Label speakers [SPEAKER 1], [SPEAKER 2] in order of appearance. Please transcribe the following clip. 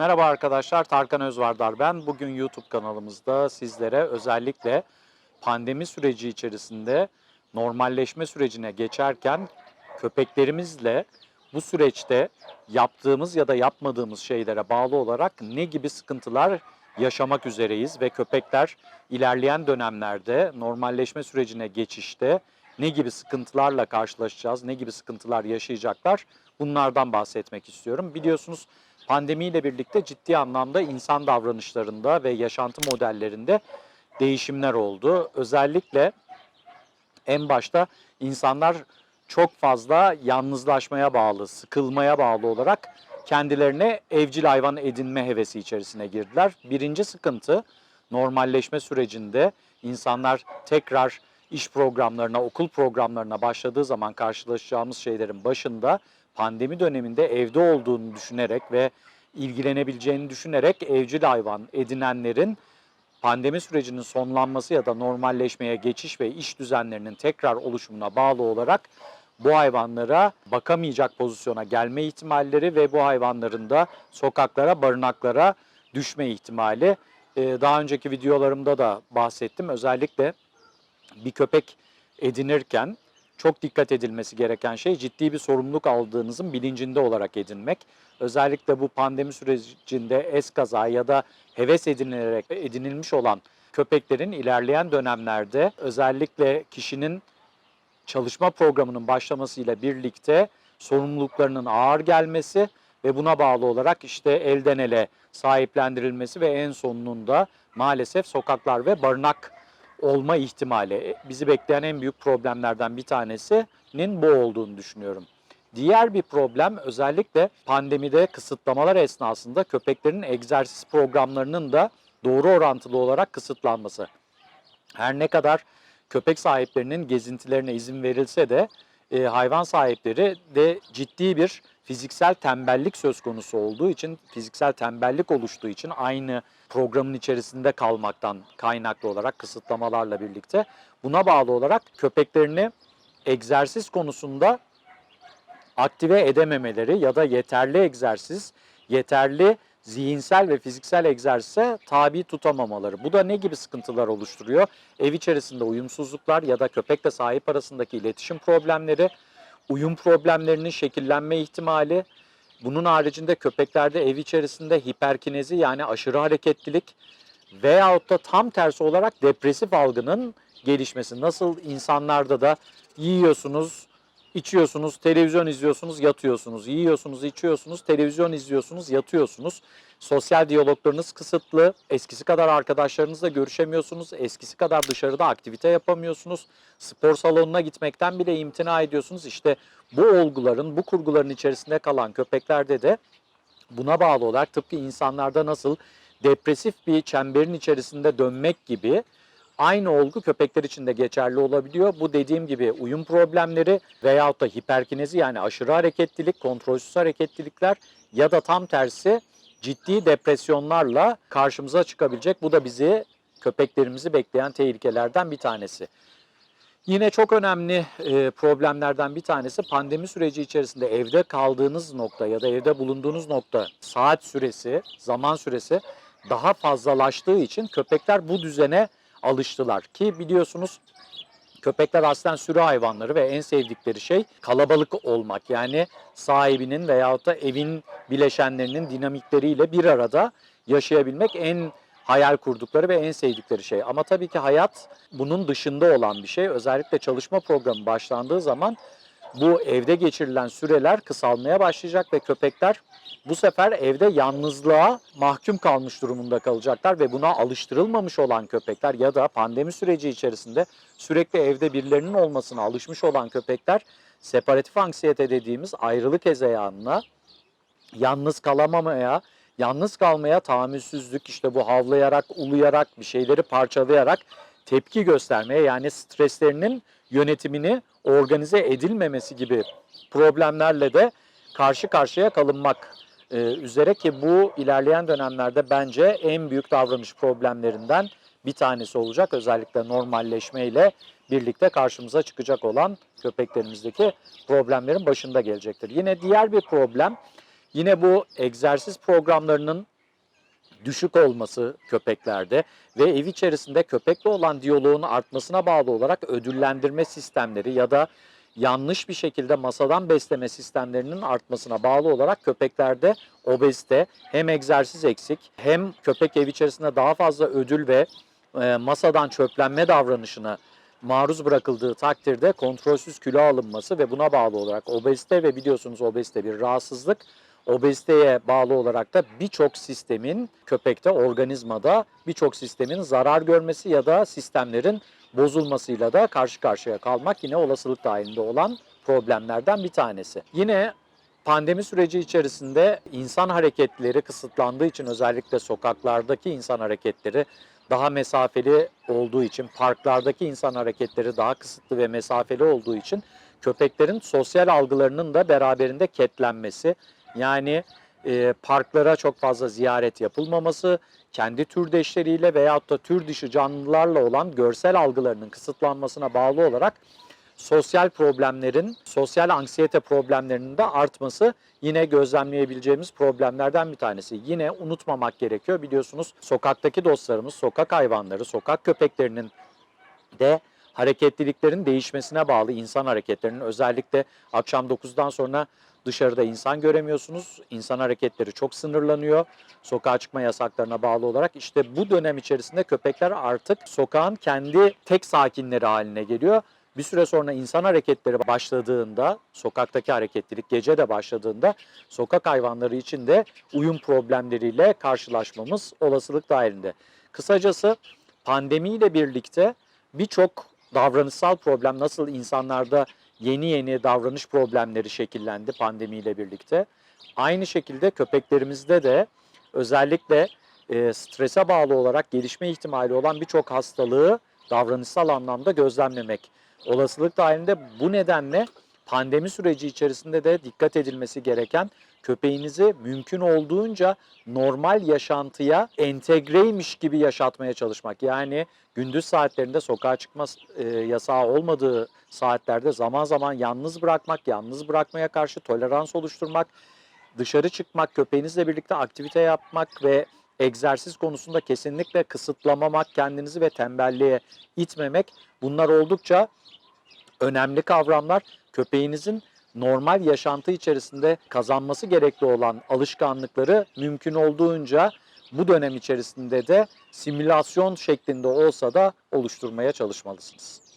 [SPEAKER 1] Merhaba arkadaşlar, Tarkan Özvardar ben. Bugün YouTube kanalımızda sizlere özellikle pandemi süreci içerisinde normalleşme sürecine geçerken köpeklerimizle bu süreçte yaptığımız ya da yapmadığımız şeylere bağlı olarak ne gibi sıkıntılar yaşamak üzereyiz ve köpekler ilerleyen dönemlerde normalleşme sürecine geçişte ne gibi sıkıntılarla karşılaşacağız, ne gibi sıkıntılar yaşayacaklar bunlardan bahsetmek istiyorum. Biliyorsunuz pandemiyle birlikte ciddi anlamda insan davranışlarında ve yaşantı modellerinde değişimler oldu. Özellikle en başta insanlar çok fazla yalnızlaşmaya bağlı, sıkılmaya bağlı olarak kendilerine evcil hayvan edinme hevesi içerisine girdiler. Birinci sıkıntı normalleşme sürecinde insanlar tekrar iş programlarına, okul programlarına başladığı zaman karşılaşacağımız şeylerin başında pandemi döneminde evde olduğunu düşünerek ve ilgilenebileceğini düşünerek evcil hayvan edinenlerin pandemi sürecinin sonlanması ya da normalleşmeye geçiş ve iş düzenlerinin tekrar oluşumuna bağlı olarak bu hayvanlara bakamayacak pozisyona gelme ihtimalleri ve bu hayvanların da sokaklara, barınaklara düşme ihtimali. Ee, Daha önceki videolarımda da bahsettim. Özellikle bir köpek edinirken çok dikkat edilmesi gereken şey ciddi bir sorumluluk aldığınızın bilincinde olarak edinmek. Özellikle bu pandemi sürecinde eskaza ya da heves edinilerek edinilmiş olan köpeklerin ilerleyen dönemlerde özellikle kişinin çalışma programının başlamasıyla birlikte sorumluluklarının ağır gelmesi ve buna bağlı olarak işte elden ele sahiplendirilmesi ve en sonunda maalesef sokaklar ve barınak olma ihtimali E, bizi bekleyen en büyük problemlerden bir tanesinin bu olduğunu düşünüyorum. Diğer bir problem özellikle pandemide kısıtlamalar esnasında köpeklerin egzersiz programlarının da doğru orantılı olarak kısıtlanması. Her ne kadar köpek sahiplerinin gezintilerine izin verilse de e, hayvan sahipleri de ciddi bir fiziksel tembellik söz konusu olduğu için, fiziksel tembellik oluştuğu için aynı programın içerisinde kalmaktan kaynaklı olarak kısıtlamalarla birlikte buna bağlı olarak köpeklerini egzersiz konusunda aktive edememeleri ya da yeterli egzersiz, yeterli zihinsel ve fiziksel egzersize tabi tutamamaları. Bu da ne gibi sıkıntılar oluşturuyor? Ev içerisinde uyumsuzluklar ya da köpekle sahip arasındaki iletişim problemleri, uyum problemlerinin şekillenme ihtimali, bunun haricinde köpeklerde ev içerisinde hiperkinezi yani aşırı hareketlilik veyahut da tam tersi olarak depresif algının gelişmesi. Nasıl insanlarda da yiyorsunuz, içiyorsunuz, televizyon izliyorsunuz, yatıyorsunuz. Yiyorsunuz, içiyorsunuz, televizyon izliyorsunuz, yatıyorsunuz. Sosyal diyaloglarınız kısıtlı. Eskisi kadar arkadaşlarınızla görüşemiyorsunuz. Eskisi kadar dışarıda aktivite yapamıyorsunuz. Spor salonuna gitmekten bile imtina ediyorsunuz. İşte bu olguların, bu kurguların içerisinde kalan köpeklerde de buna bağlı olarak tıpkı insanlarda nasıl depresif bir çemberin içerisinde dönmek gibi aynı olgu köpekler için de geçerli olabiliyor. Bu dediğim gibi uyum problemleri veyahut da hiperkinezi yani aşırı hareketlilik, kontrolsüz hareketlilikler ya da tam tersi ciddi depresyonlarla karşımıza çıkabilecek. Bu da bizi köpeklerimizi bekleyen tehlikelerden bir tanesi. Yine çok önemli e, problemlerden bir tanesi pandemi süreci içerisinde evde kaldığınız nokta ya da evde bulunduğunuz nokta saat süresi, zaman süresi daha fazlalaştığı için köpekler bu düzene alıştılar ki biliyorsunuz köpekler aslen sürü hayvanları ve en sevdikleri şey kalabalık olmak. Yani sahibinin veyahut da evin bileşenlerinin dinamikleriyle bir arada yaşayabilmek en hayal kurdukları ve en sevdikleri şey. Ama tabii ki hayat bunun dışında olan bir şey. Özellikle çalışma programı başlandığı zaman bu evde geçirilen süreler kısalmaya başlayacak ve köpekler bu sefer evde yalnızlığa mahkum kalmış durumunda kalacaklar ve buna alıştırılmamış olan köpekler ya da pandemi süreci içerisinde sürekli evde birilerinin olmasına alışmış olan köpekler separatif anksiyete dediğimiz ayrılık hezeyanına, yalnız kalamamaya, yalnız kalmaya tahammülsüzlük, işte bu havlayarak, uluyarak, bir şeyleri parçalayarak tepki göstermeye yani streslerinin yönetimini organize edilmemesi gibi problemlerle de karşı karşıya kalınmak e, üzere ki bu ilerleyen dönemlerde bence en büyük davranış problemlerinden bir tanesi olacak. Özellikle normalleşmeyle birlikte karşımıza çıkacak olan köpeklerimizdeki problemlerin başında gelecektir. Yine diğer bir problem yine bu egzersiz programlarının düşük olması köpeklerde ve ev içerisinde köpekle olan diyaloğun artmasına bağlı olarak ödüllendirme sistemleri ya da yanlış bir şekilde masadan besleme sistemlerinin artmasına bağlı olarak köpeklerde obezite hem egzersiz eksik hem köpek ev içerisinde daha fazla ödül ve e, masadan çöplenme davranışına maruz bırakıldığı takdirde kontrolsüz kilo alınması ve buna bağlı olarak obezite ve biliyorsunuz obezite bir rahatsızlık. Obeziteye bağlı olarak da birçok sistemin köpekte, organizmada birçok sistemin zarar görmesi ya da sistemlerin bozulmasıyla da karşı karşıya kalmak yine olasılık dahilinde olan problemlerden bir tanesi. Yine pandemi süreci içerisinde insan hareketleri kısıtlandığı için özellikle sokaklardaki insan hareketleri daha mesafeli olduğu için, parklardaki insan hareketleri daha kısıtlı ve mesafeli olduğu için köpeklerin sosyal algılarının da beraberinde ketlenmesi, yani e, parklara çok fazla ziyaret yapılmaması, kendi türdeşleriyle veyahut da tür dışı canlılarla olan görsel algılarının kısıtlanmasına bağlı olarak sosyal problemlerin, sosyal anksiyete problemlerinin de artması yine gözlemleyebileceğimiz problemlerden bir tanesi. Yine unutmamak gerekiyor. Biliyorsunuz sokaktaki dostlarımız, sokak hayvanları, sokak köpeklerinin de hareketliliklerin değişmesine bağlı insan hareketlerinin özellikle akşam 9'dan sonra dışarıda insan göremiyorsunuz. İnsan hareketleri çok sınırlanıyor. Sokağa çıkma yasaklarına bağlı olarak işte bu dönem içerisinde köpekler artık sokağın kendi tek sakinleri haline geliyor. Bir süre sonra insan hareketleri başladığında, sokaktaki hareketlilik gece de başladığında sokak hayvanları için de uyum problemleriyle karşılaşmamız olasılık dahilinde. Kısacası pandemiyle birlikte birçok davranışsal problem nasıl insanlarda yeni yeni davranış problemleri şekillendi pandemiyle birlikte. Aynı şekilde köpeklerimizde de özellikle e, strese bağlı olarak gelişme ihtimali olan birçok hastalığı davranışsal anlamda gözlemlemek olasılık dahilinde bu nedenle pandemi süreci içerisinde de dikkat edilmesi gereken köpeğinizi mümkün olduğunca normal yaşantıya entegreymiş gibi yaşatmaya çalışmak. Yani gündüz saatlerinde sokağa çıkma e, yasağı olmadığı saatlerde zaman zaman yalnız bırakmak, yalnız bırakmaya karşı tolerans oluşturmak, dışarı çıkmak, köpeğinizle birlikte aktivite yapmak ve egzersiz konusunda kesinlikle kısıtlamamak, kendinizi ve tembelliğe itmemek bunlar oldukça önemli kavramlar. Köpeğinizin normal yaşantı içerisinde kazanması gerekli olan alışkanlıkları mümkün olduğunca bu dönem içerisinde de simülasyon şeklinde olsa da oluşturmaya çalışmalısınız.